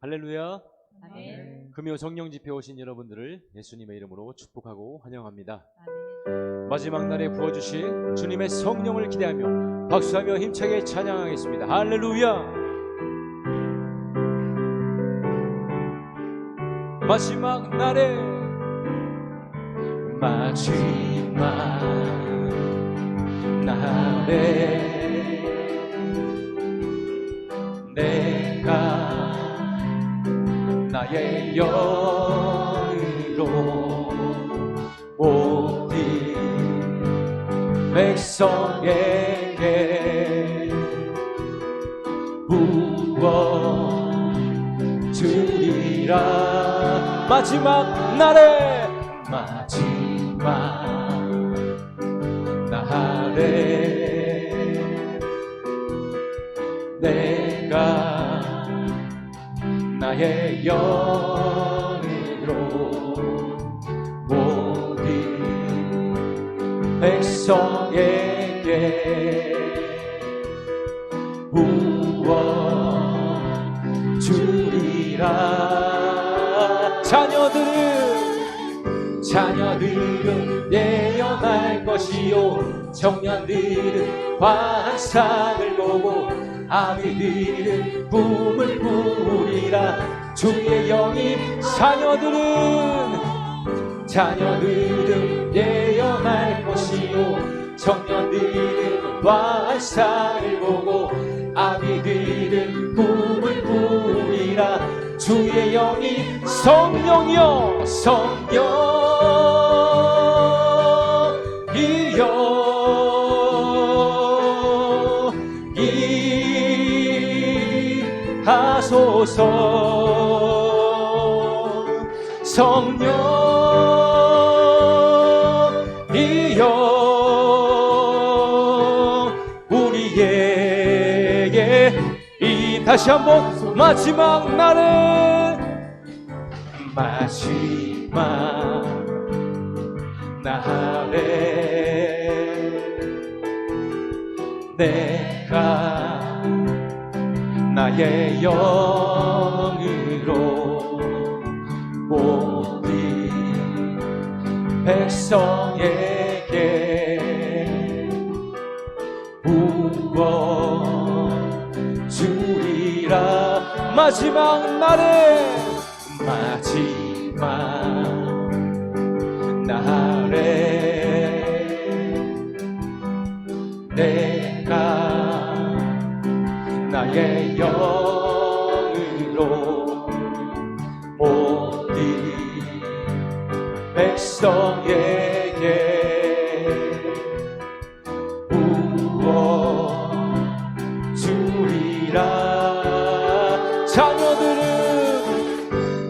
할렐루야. 아멘. 금요 정령 집회 오신 여러분들을 예수님의 이름으로 축복하고 환영합니다. 아멘. 마지막 날에 부어 주실 주님의 성령을 기대하며 박수하며 힘차게 찬양하겠습니다. 할렐루야. 마지막 날에 마지막 날에 나의 영으로 모든 백성에게 부어 주리라. 마지막 날에 마지막 나의 영으로 모든 백성에게 부어 주리라. 자녀들은 자녀들은 예언할 것이요. 청년들은 환상을 보고 아비들은 꿈을 꾸리라. 주의 영이 자녀들은 자녀들은 예언할 것이요. 청년들은 환상을 보고 아비들은 꿈을 꾸리라. 주의 영이 성령이여 성령 이하소서. 성령이여 우리에게 이 다시 한번 마지막 날에 마지막 날에 내가 나의 영으로 모든 백성에게 부어 주리라. 마지막 날에 마지막 백성에게 부어 주리라. 자녀들은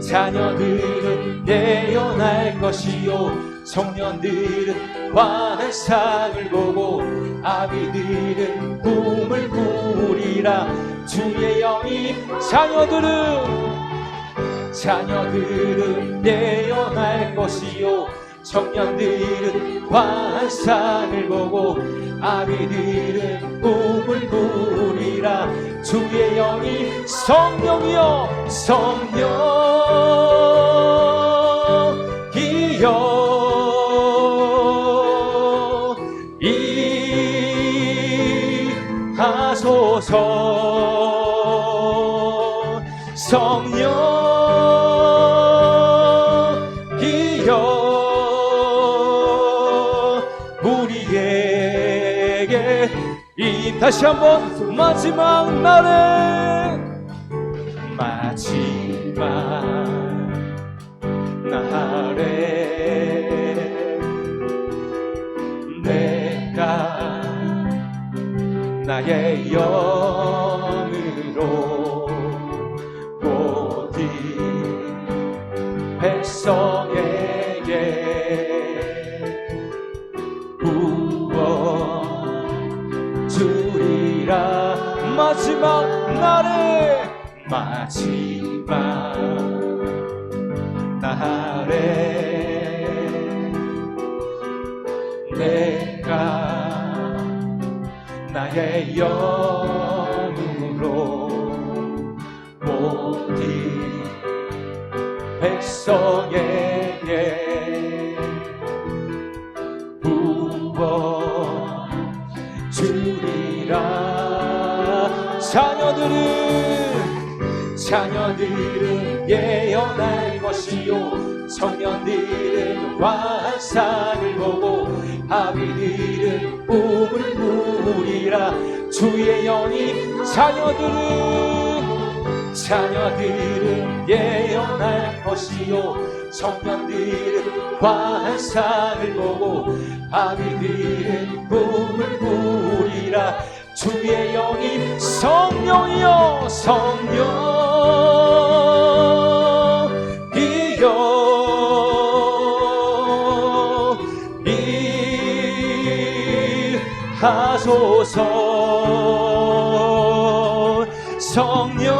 자녀들은 예언할 것이요. 청년들은 환상을 보고 아비들은 꿈을 꾸리라. 주의 영이 자녀들은 자녀들은 예언할 것이요. 청년들은 환상을 보고 아비들은 꿈을 꾸리라 주의 영이 성령이여 성령 다시 한번 마지막 날에. 마지막 날에 내가 나의 영으로 모든 백성에게 주리라 마지막 날에 마지막 날에 내가 나의 영으로 모든 이 백성에 자녀들은 예언할 것이요. 청년들은 환상을 보고 아비들은 꿈을 꾸리라 주의 영이 자녀들은 자녀들은 예언할 것이요. 청년들은 환상을 보고 아비들은 꿈을 꾸리라 주의 영이 성령이여 성령이여. 일하소서. 성령이여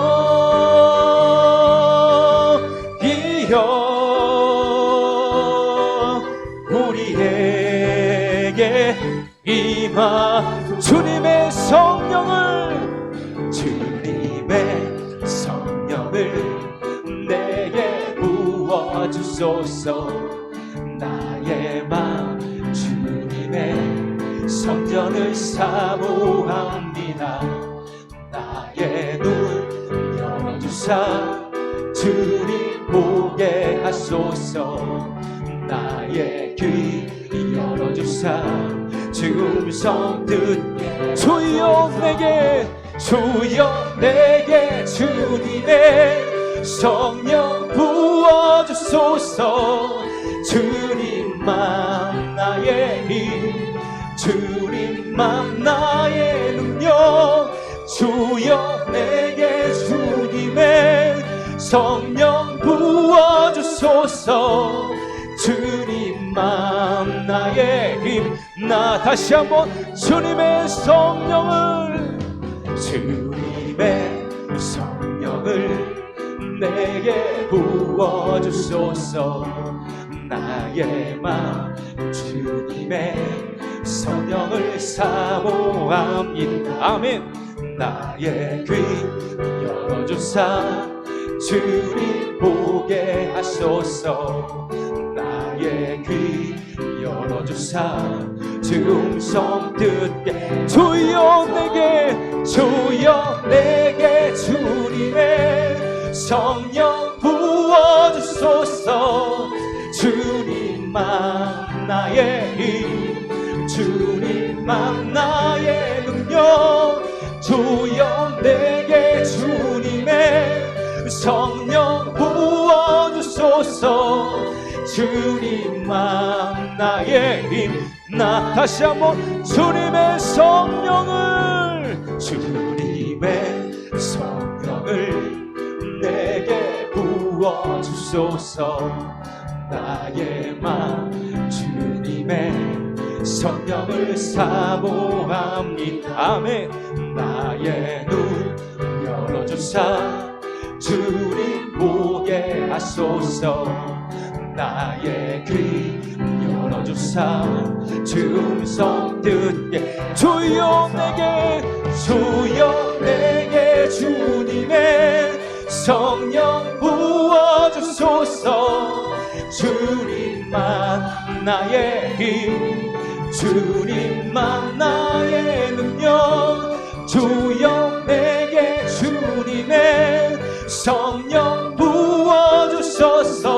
우리에게 임하 부어주소서 나의 마음 주님의 성전을 사모합니다. 나의 눈 열어주사 주님 보게 하소서. 나의 귀 열어주사 주 음성 듣게. 주여 내게 주여 내게 주님의 성령 부 어주소서. 주님만 나의 힘. 주님만 나의 능력. 주여 내게 주님의 성령 부어주소서. 주님만 나의 힘. 나 다시 한번 주님의 성령을 부어주소서. 나의 마음 주님의 성령을 사모합니다. 아멘. 나의 귀 열어주사 주님 보게 하소서. 나의 귀 열어주사 주 음성 듣게. 주여 내게 주여 내게 주님의 성령 부어주소서. 주님만 나의 힘 주님만 나의 능력 주여 내게 주님의 성령 부어주소서. 주님만 나의 힘 나 다시 한번 주님의 성령을 주님의 성령을 부어주소서. 나의 마음 주님의 성령을 사모합니다. 아멘. 나의 눈 열어주사 주님 보게 하소서. 나의 귀 열어주사 주 음성 듣게 주여 내게 주여 내게 주님의 성령 부어주소서. 주님만 나의 힘 주님만 나의 능력 주여 내게 주님의 성령 부어주소서.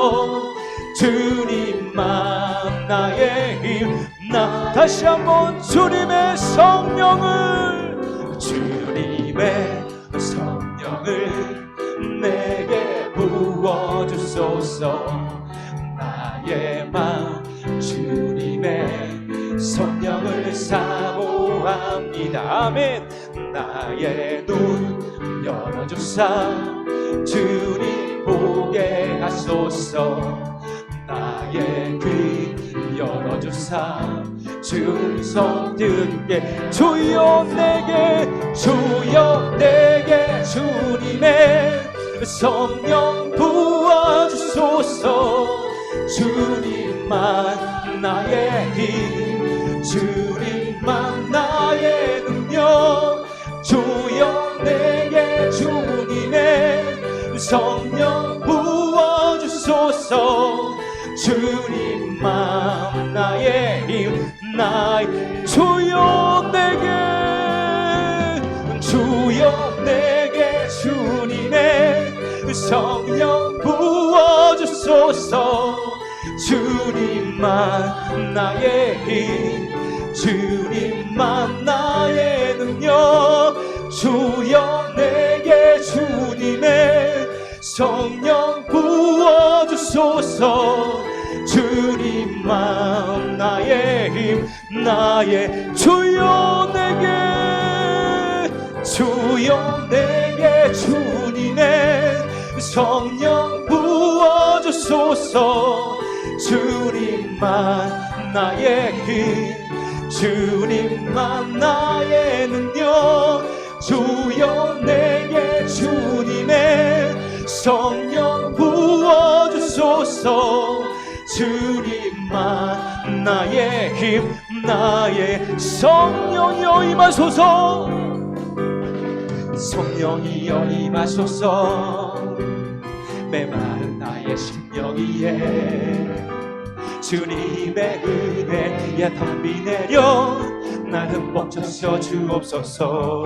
주님만 나의 힘 나 다시 한번 주님의 성령을 주님의 성령을 부어주소서. 나의 마음 주님의 성령을 사모합니다. 아멘. 나의 눈 열어주사 주님 보게 하소서. 나의 귀 열어주사 주성 듣게. 주여 내게 주여 내게 주님의 성령 부어주소서. 주님만 나의 힘 주님만 나의 능력 주여 내게 주님의 성 주님만 나의 힘 주님만 나의 능력 주여 내게 주님의 성령 부어주소서. 주님만 나의 힘 나의 주여 내게 주여 내게 주님의 성령 부어주소서. 주님 만 나의 힘 주님만 나의 능력 주여 내게 주님의 성령 부어주소서. 주님만 나의 힘 나의 성령이여 임하소서. 성령이여 임하소서. 메마른 나의 심령 위에 주님의 은혜에 덤비 내려. 나는 멈춰서 주옵소서.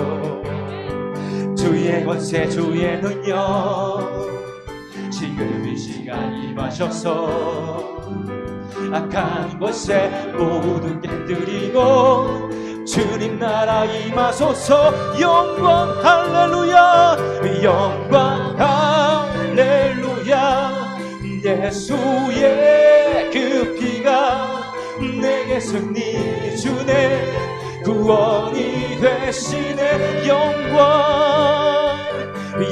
주의 권세 주의 능력. 지금 이 시간 임하셔서 악한 것에 모두 깨뜨리고 주님 나라 임하소서. 영광 할렐루야. 영광 할렐루야. 예수의 승리 주네 구원이 되시네. 영광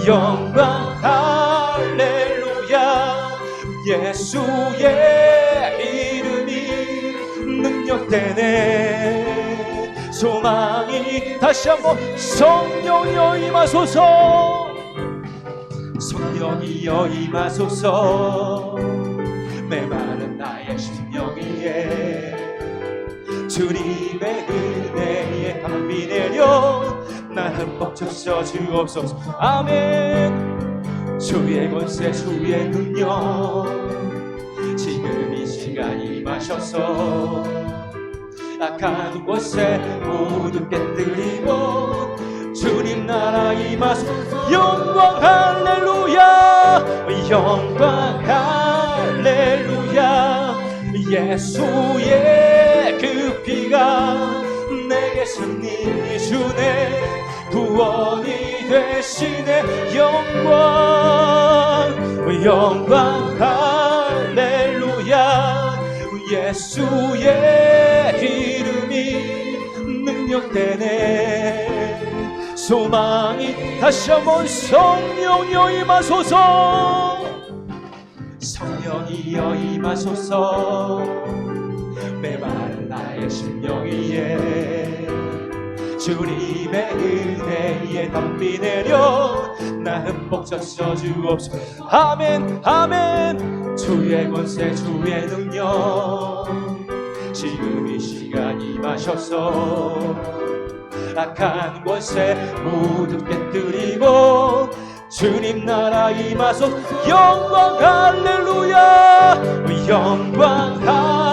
영광 할렐루야. 예수의 이름이 능력되네. 소망이 다시 한번 성령이여 임하소서. 성령이여 임하소서. 메마른 주님의 은혜에 담비 내려 나는 멈춰서 주옵소서. 아멘. 주의 권세 주의 능력. 지금 이 시간 임하셔서 악한 곳에 모두 깨뜨리고 주님 나라 임하소서 영광 할렐루야. 영광 할렐루야. 예수의 그 피가 내게 승리 주네. 구원이 되시네. 영광 영광. 할렐루야. 예수의 이름이 능력되네. 소망이 다시 한번 성령이여 임하소서. 성령이여 임하소서 나의 심령 위에 주님의 은혜에 덤비 내려 나는 벅차서 주옵소서. 아멘 아멘. 주의 권세 주의 능력. 지금 이 시간 임하셔서 악한 권세 모두 깨뜨리고 주님 나라 임하소서 영광 할렐루야. 영광 할렐루야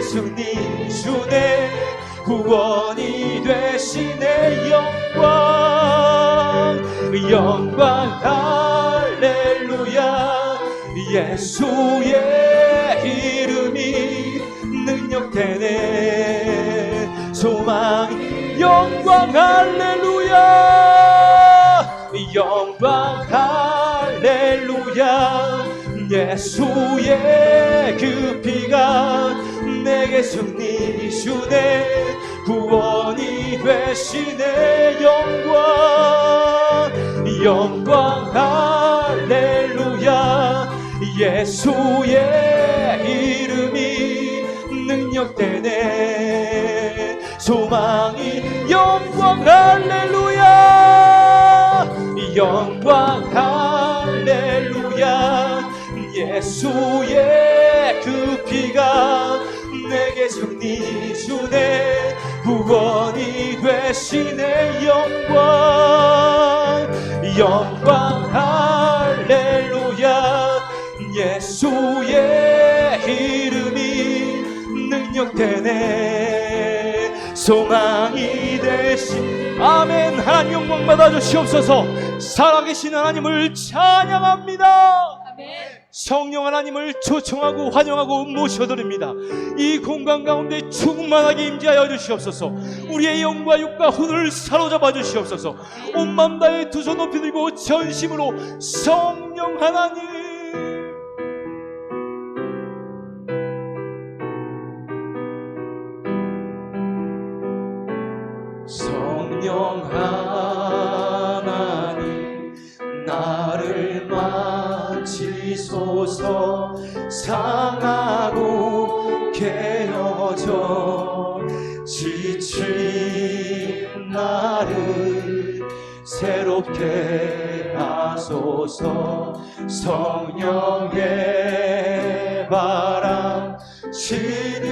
승리 주네 구원이 되신 내 영광 영광 할렐루야. 예수의 이름이 능력되네. 소망 영광 할렐루야. 영광 할렐루야. 예수의 그 피가 내게 승리 주네. 구원이 되시네. 영광 영광 할렐루야. 예수의 이름이 능력되네. 소망이 영광 할렐루야. 영광 할렐루야. 예수의 그 피가 승리 주네. 구원이 되시네 영광. 영광 할렐루야. 예수의 이름이 능력되네. 소망이 되신 아멘. 하나님 영광 받아 주시옵소서. 살아계신 하나님을 찬양합니다 성령 하나님을 초청하고 환영하고 모셔드립니다. 이 공간 가운데 충만하게 임재하여 주시옵소서. 우리의 영과 육과 혼을 사로잡아 주시옵소서. 온 맘 다해 두 손 높이 들고 전심으로 성령 하나님 만지소서. 상하고 깨어져 지친 나를 새롭게 하소서. 성령의 바람 시드는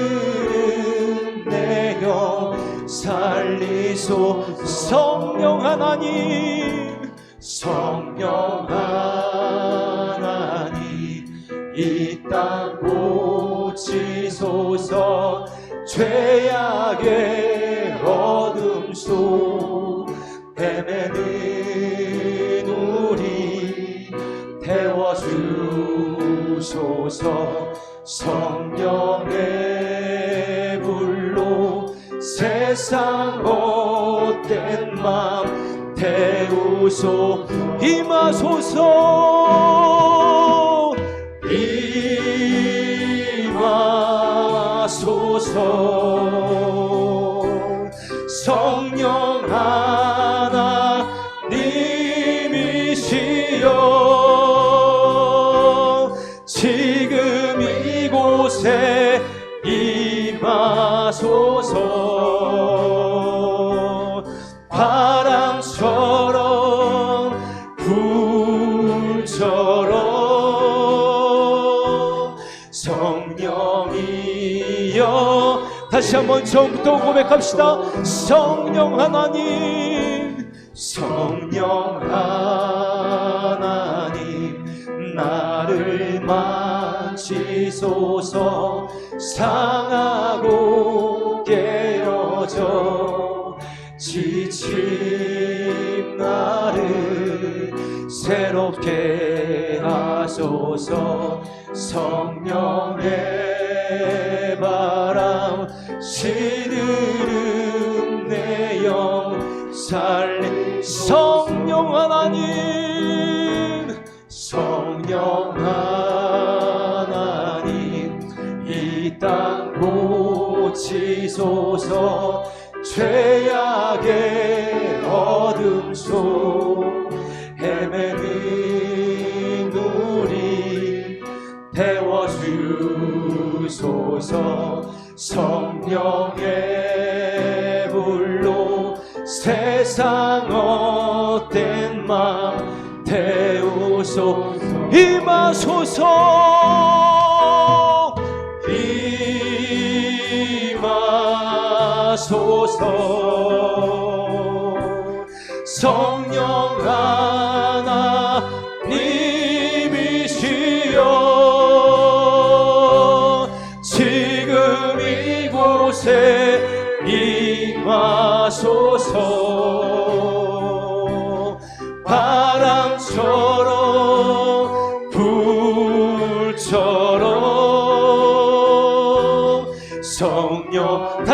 내영 살리소. 성령 하나님 이 땅 고치소서 죄악의 어둠 속 헤매는 우리 태워주소서 성령의 불로 세상 못된 맘 태우소. 임하소서 소서 성령 하나님이시여 한번 처음부터 고백합시다. 성령 하나님 성령 하나님 나를 만지소서 상하고 깨어져 지친 나를 새롭게 하소서 성령의 바 람 시드름 내영 살리. 성령 하나님 성령 하나님 이 땅 고치소서 죄악의 어둠 속 헤매 성령의 불로 세상 헛된 맘 태우소. 임하소서. 임하소서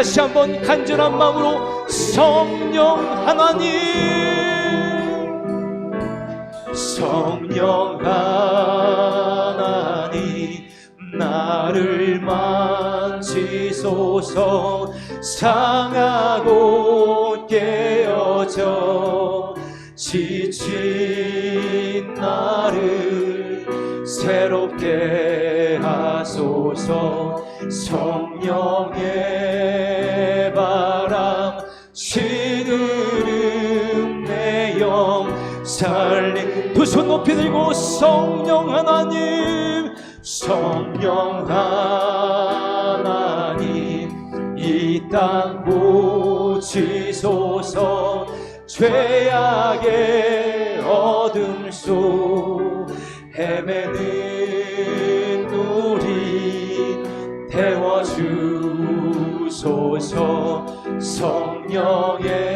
다시 한번 간절한 마음으로 성령 하나님. 성령 하나님 나를 만지소서. 상하고 깨어져 지친 나를 새롭게 하소서. 성령의 두 손 높이 들고 성령 하나님 성령 하나님 이 땅 고치소서 죄악의 어둠 속 헤매는 우리 태워주소서 성령의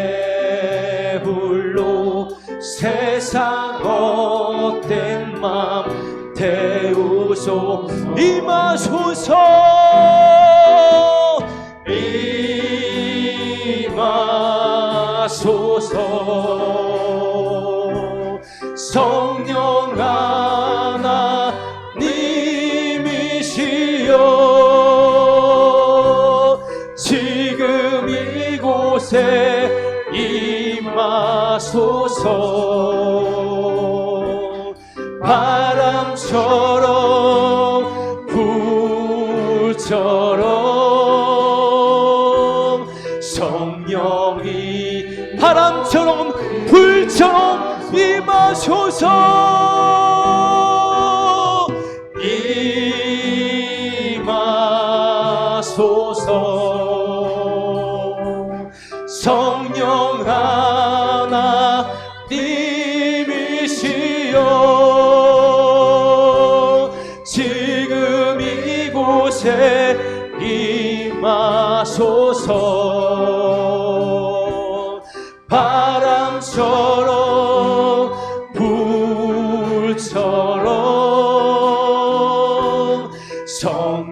태우소 임하소서. 임하소서 불처럼 성령이 바람처럼 불처럼 임하소서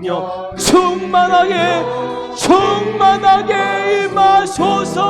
성령 충만하게 충만하게 임하소서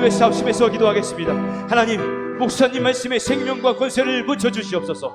위해서 합심해서 기도하겠습니다. 하나님 목사님 말씀에 생명과 권세를 붙여 주시옵소서